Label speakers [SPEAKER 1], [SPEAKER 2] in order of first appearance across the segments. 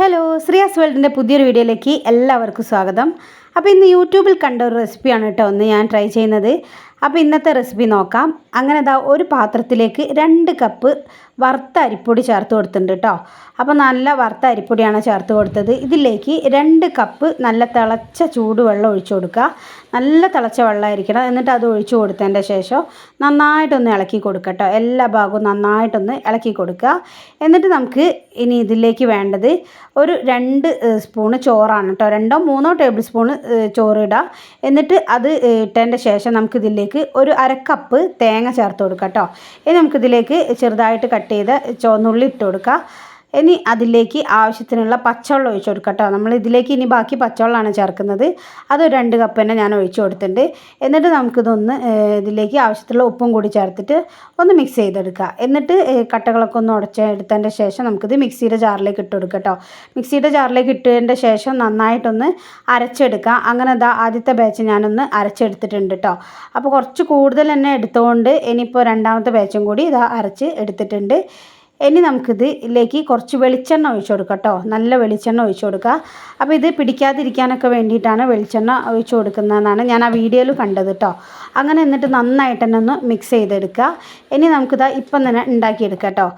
[SPEAKER 1] Hello Shreyas വേൾഡിന്റെ പുതിയൊരു വീഡിയോയിലേക്ക് എല്ലാവർക്കും സ്വാഗതം. അപ്പോൾ ഇന്ന് യൂട്യൂബിൽ കണ്ട ഒരു റെസിപ്പിയാണ് കേട്ടോ ഒന്ന് ഞാൻ ട്രൈ ചെയ്യുന്നത്. അപ്പോൾ ഇന്നത്തെ റെസിപ്പി നോക്കാം. അങ്ങനെ ഇതാ ഒരു പാത്രത്തിലേക്ക് രണ്ട് കപ്പ് വറുത്ത അരിപ്പൊടി ചേർത്ത് കൊടുത്തിട്ടുണ്ട് കേട്ടോ അപ്പോൾ നല്ല വറുത്ത അരിപ്പൊടിയാണ് ചേർത്ത് കൊടുത്തത്. ഇതിലേക്ക് രണ്ട് കപ്പ് നല്ല തിളച്ച ചൂടുവെള്ളം ഒഴിച്ചു കൊടുക്കുക. നല്ല തിളച്ച വെള്ളമായിരിക്കണം. എന്നിട്ട് അത് ഒഴിച്ചു കൊടുത്തതിന്റെ ശേഷം നന്നായിട്ടൊന്ന് ഇളക്കി കൊടുക്കുക കേട്ടോ എല്ലാ ഭാഗവും നന്നായിട്ടൊന്ന് ഇളക്കി കൊടുക്കുക. എന്നിട്ട് നമുക്ക് ഇനി ഇതിലേക്ക് വേണ്ടത് ഒരു രണ്ട് സ്പൂണ് ചോറാണ് കേട്ടോ രണ്ടോ മൂന്നോ ടേബിൾ സ്പൂണ് ഏഹ്, ചോറ് ഇടുക എന്നിട്ട് അത് ഇട്ടതിന്റെ ശേഷം നമുക്കിതിലേക്ക് ഒരു അരക്കപ്പ് തേങ്ങ ചേർത്ത് കൊടുക്കുക കേട്ടോ ഇനി നമുക്കിതിലേക്ക് ചെറുതായിട്ട് കട്ട് ചെയ്ത ചുവന്നുള്ളി ഇട്ട് കൊടുക്കുക ഇനി അതിലേക്ക് ആവശ്യത്തിനുള്ള പച്ചവെള്ളം ഒഴിച്ചു കൊടുക്കട്ടോ കേട്ടോ. നമ്മൾ ഇതിലേക്ക് ഇനി ബാക്കി പച്ചവെള്ളമാണ് ചേർക്കുന്നത്. അത് രണ്ട് കപ്പ് തന്നെ ഞാൻ ഒഴിച്ചു കൊടുത്തിട്ടുണ്ട്. എന്നിട്ട് നമുക്കിതൊന്ന് ഇതിലേക്ക് ആവശ്യത്തിലുള്ള ഉപ്പും കൂടി ചേർത്തിട്ട് ഒന്ന് മിക്സ് ചെയ്തെടുക്കുക. എന്നിട്ട് കട്ടകളൊക്കെ ഒന്ന് ഉടച്ചെടുത്തതിന്റെ ശേഷം നമുക്കിത് മിക്സിയുടെ ജാറിലേക്ക് ഇട്ട് കൊടുക്കുക കേട്ടോ. മിക്സിയുടെ ജാറിലേക്ക് ഇട്ടതിന്റെ ശേഷം നന്നായിട്ടൊന്ന് അരച്ചെടുക്കുക. അങ്ങനെ ഇതാ ആദ്യത്തെ ബാച്ച് ഞാനൊന്ന് അരച്ചെടുത്തിട്ടുണ്ട് കേട്ടോ. അപ്പോൾ കുറച്ച് കൂടുതൽ തന്നെ എടുത്തുകൊണ്ട് ഇനിയിപ്പോൾ രണ്ടാമത്തെ ബാച്ചും കൂടി ഇതാ അരച്ച് എടുത്തിട്ടുണ്ട്. ഇനി നമുക്കിത് ഇതിലേക്ക് കുറച്ച് വെളിച്ചെണ്ണ ഒഴിച്ചു കൊടുക്കാം കേട്ടോ. നല്ല വെളിച്ചെണ്ണ ഒഴിച്ചു കൊടുക്കുക. അപ്പോൾ ഇത് പിടിക്കാതിരിക്കാനൊക്കെ വേണ്ടിയിട്ടാണ് വെളിച്ചെണ്ണ ഒഴിച്ചു കൊടുക്കുന്നതെന്നാണ് ഞാൻ ആ വീഡിയോയിൽ കണ്ടത് കേട്ടോ. അങ്ങനെ എന്നിട്ട് നന്നായിട്ട് തന്നെ ഒന്ന് മിക്സ് ചെയ്തെടുക്കുക. ഇനി നമുക്കിതാ ഇപ്പം തന്നെ ഉണ്ടാക്കിയെടുക്കാം കേട്ടോ.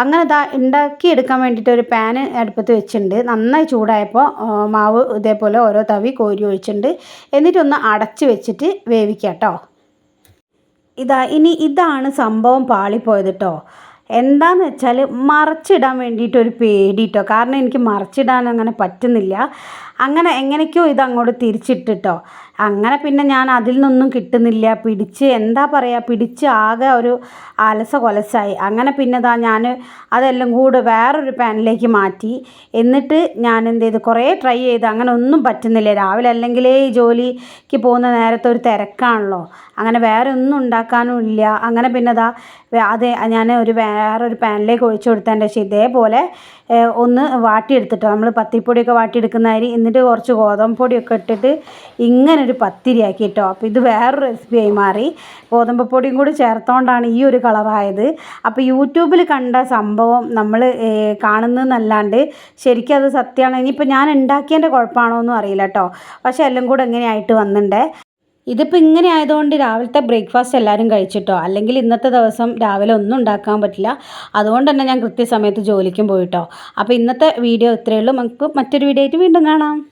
[SPEAKER 1] അങ്ങനെ ഇതാ ഉണ്ടാക്കിയെടുക്കാൻ വേണ്ടിയിട്ട് ഒരു പാന് അടുപ്പത്ത് വെച്ചിട്ടുണ്ട്. നന്നായി ചൂടായപ്പോൾ മാവ് ഇതേപോലെ ഓരോ തവി കോരി ഒഴിച്ചിട്ടുണ്ട്. എന്നിട്ടൊന്ന് അടച്ച് വെച്ചിട്ട് വേവിക്കാം കേട്ടോ. ഇതാ ഇനി ഇതാണ് സംഭവം പാളിപ്പോയത് കേട്ടോ. എന്താന്ന് വെച്ചാൽ മറച്ചിടാൻ വേണ്ടിയിട്ട് ഒരു പേടി കേട്ടോ കാരണം എനിക്ക് മറച്ചിടാൻ അങ്ങനെ പറ്റുന്നില്ല. അങ്ങനെ എങ്ങനെയൊക്കെയോ ഇത് അങ്ങോട്ട് തിരിച്ചിട്ടിട്ടോ. അങ്ങനെ പിന്നെ ഞാൻ അതിൽ നിന്നും കിട്ടുന്നില്ല. പിടിച്ച് എന്താ പറയുക പിടിച്ച് ആകെ ഒരു അലസ കൊലസായി. അങ്ങനെ പിന്നെ ഇതാ ഞാൻ അതെല്ലാം കൂടെ വേറൊരു പാനിലേക്ക് മാറ്റി. എന്നിട്ട് ഞാൻ എന്ത് ചെയ്ത്? കുറേ ട്രൈ ചെയ്ത്. അങ്ങനെ ഒന്നും പറ്റുന്നില്ല. രാവിലെ അല്ലെങ്കിലേ ഈ ജോലിക്ക് പോകുന്ന നേരത്തെ ഒരു തിരക്കാണല്ലോ. അങ്ങനെ വേറെ ഒന്നും ഉണ്ടാക്കാനും ഇല്ല. അങ്ങനെ പിന്നെ ഇതാ അതെ ഞാൻ ഒരു വേറൊരു പാനിലേക്ക് ഒഴിച്ചു കൊടുത്തതിന്റെ ശേഷം ഇതേപോലെ ഒന്ന് വാട്ടിയെടുത്തിട്ടോ. നമ്മൾ പത്തിപ്പൊടിയൊക്കെ വാട്ടിയെടുക്കുന്ന അരി എന്നിട്ട് കുറച്ച് ഗോതമ്പ് പൊടിയൊക്കെ ഇട്ടിട്ട് ഇങ്ങനെ ഒരു പത്തിരിയാക്കി കേട്ടോ അപ്പോൾ ഇത് വേറൊരു റെസിപ്പിയായി മാറി. ഗോതമ്പ് പൊടിയും കൂടി ചേർത്തോണ്ടാണ് ഈ ഒരു കളറായത്. അപ്പോൾ യൂട്യൂബിൽ കണ്ട സംഭവം നമ്മൾ കാണുന്നതെന്നല്ലാണ്ട് ശരിക്കും അത് സത്യമാണ്. ഇനിയിപ്പോൾ ഞാൻ ഉണ്ടാക്കിയതിന്റെ കുഴപ്പമാണോ എന്നും അറിയില്ല കേട്ടോ പക്ഷേ എല്ലാം കൂടെ എങ്ങനെയായിട്ട് വന്നിട്ടുണ്ടേ ഇതിപ്പോൾ ഇങ്ങനെ ആയതുകൊണ്ട് രാവിലത്തെ ബ്രേക്ക്ഫാസ്റ്റ് എല്ലാവരും കഴിച്ചിട്ടോ? അല്ലെങ്കിൽ ഇന്നത്തെ ദിവസം രാവിലെ ഒന്നും ഉണ്ടാക്കാൻ പറ്റില്ല. അതുകൊണ്ട് തന്നെ ഞാൻ കൃത്യസമയത്ത് ജോലിക്കും പോയിട്ടോ. അപ്പോൾ ഇന്നത്തെ വീഡിയോ ഇത്രയേ ഉള്ളൂ. നമുക്ക് മറ്റൊരു വീഡിയോ ആയിട്ട് വീണ്ടും കാണാം.